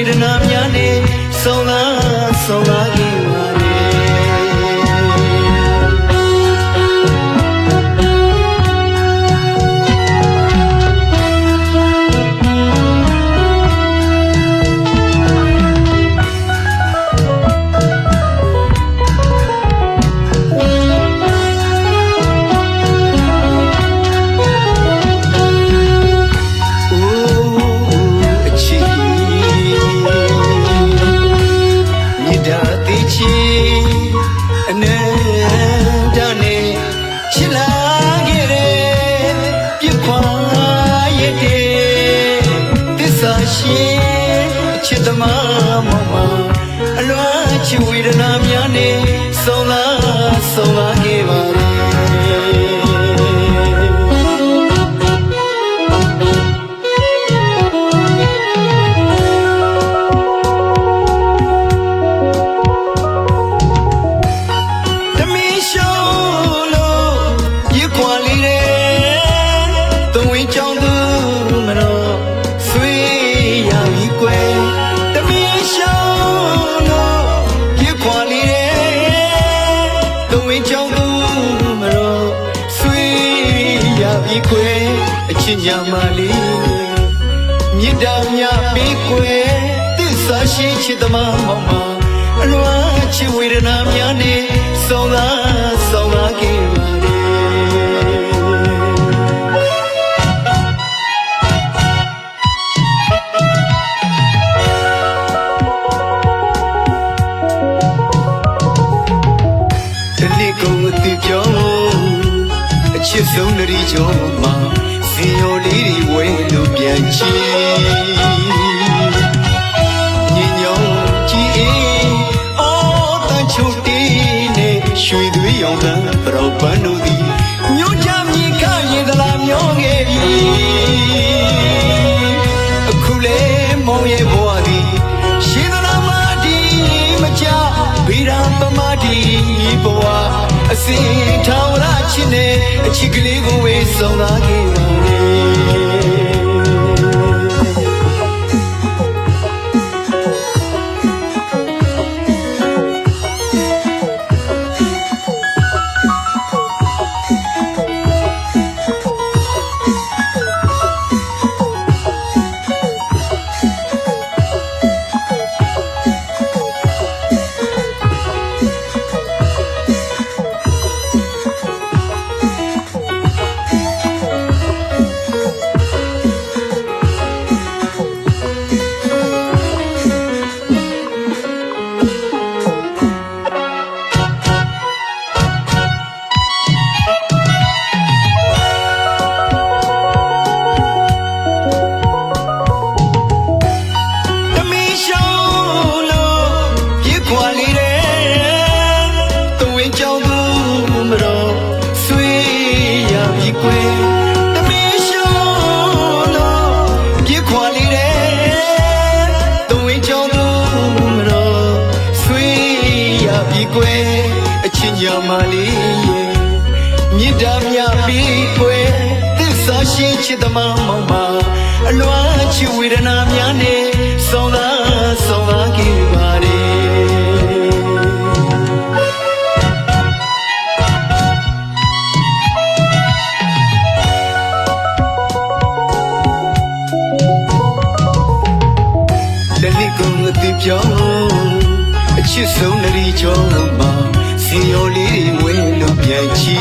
ဝေဒနာများနဲ့ဆုံးသာဆုံးသာ သစ္စာရှိအချစ်သမားမောင်မအလွမ်းချစ်ဝေဒနာများနဲ့ ချင်းညာမလေးမြစ်တာမြပေးကွယ်သစ္စာရှိချစ်သမားမောင်မအလွမ်းချစ်ဝေဒနာများနဲ့ဆောင်လာဆောင်လာခဲ့ပါလေဒီနေ့ကုန်အတိပြောအချစ်ဆုံးနရီကျော်မှာဇီယိုလေးတွေဝဲလို့ ပြန်ချီညင်ညောင်းကြည်အေးအော်တန်ချိုတီးနဲ့ရွှေသွေးရောင်တန်ပရောပန်းတို့သည်မြို့ချမြေခရင်သလားမျောခဲ့ပြီအခုလေမောင်ရဲ့ဘဝသည်ရှင်သလားမဒီမကြဗီရာပမဒီဘဝအစင်ထောင်ရချင်းနဲ့အချစ်ကလေးကိုဝေဆောင်လာခဲ့ပါ အချင်းညာမလေးရဲ့မြစ်တာမြပြီးကွယ်သစ္စာရှိချစ်သမားမောင်မအလွမ်းချစ်ဝေဒနာများနဲ့ဆောင်လာဆောင်လာခဲ့ပါလေတနည်းကုန်အတိပြောင်းအချစ်ဆုံးနရီကျော်မှာ စီယောလေးတွေဝဲလို့ပြန်ချီ